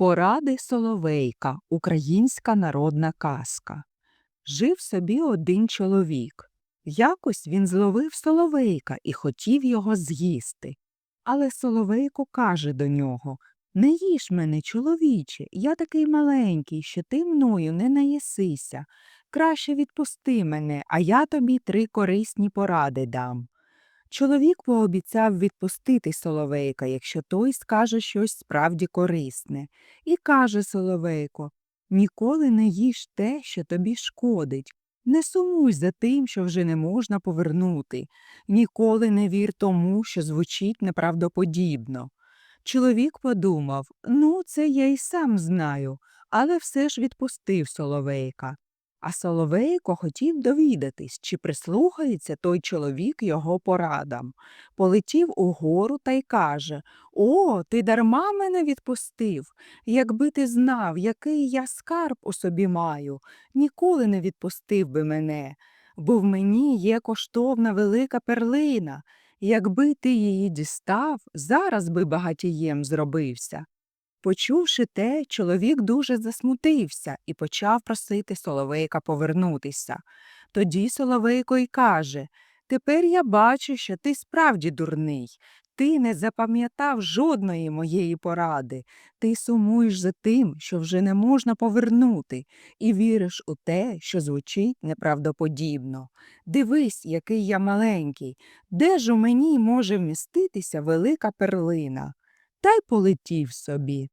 Поради Соловейка Українська народна казка. Жив собі один чоловік. Якось він зловив соловейка і хотів його з'їсти. Але соловейко каже до нього Не їж мене, чоловіче, я такий маленький, що ти мною не наїсися. Краще відпусти мене, а я тобі три корисні поради дам. Чоловік пообіцяв відпустити Соловейка, якщо той скаже щось справді корисне, і каже Соловейко Ніколи не їж те, що тобі шкодить. Не сумуй за тим, що вже не можна повернути, ніколи не вір тому, що звучить неправдоподібно. Чоловік подумав ну, це я й сам знаю, але все ж відпустив Соловейка. А Соловейко хотів довідатись, чи прислухається той чоловік його порадам. Полетів угору та й каже О, ти дарма мене відпустив. Якби ти знав, який я скарб у собі маю, ніколи не відпустив би мене, бо в мені є коштовна велика перлина. Якби ти її дістав, зараз би багатієм зробився. Почувши те, чоловік дуже засмутився і почав просити Соловейка повернутися. Тоді Соловейко й каже Тепер я бачу, що ти справді дурний. Ти не запам'ятав жодної моєї поради. Ти сумуєш за тим, що вже не можна повернути, і віриш у те, що звучить неправдоподібно. Дивись, який я маленький, де ж у мені може вміститися велика перлина? Та й полетів собі.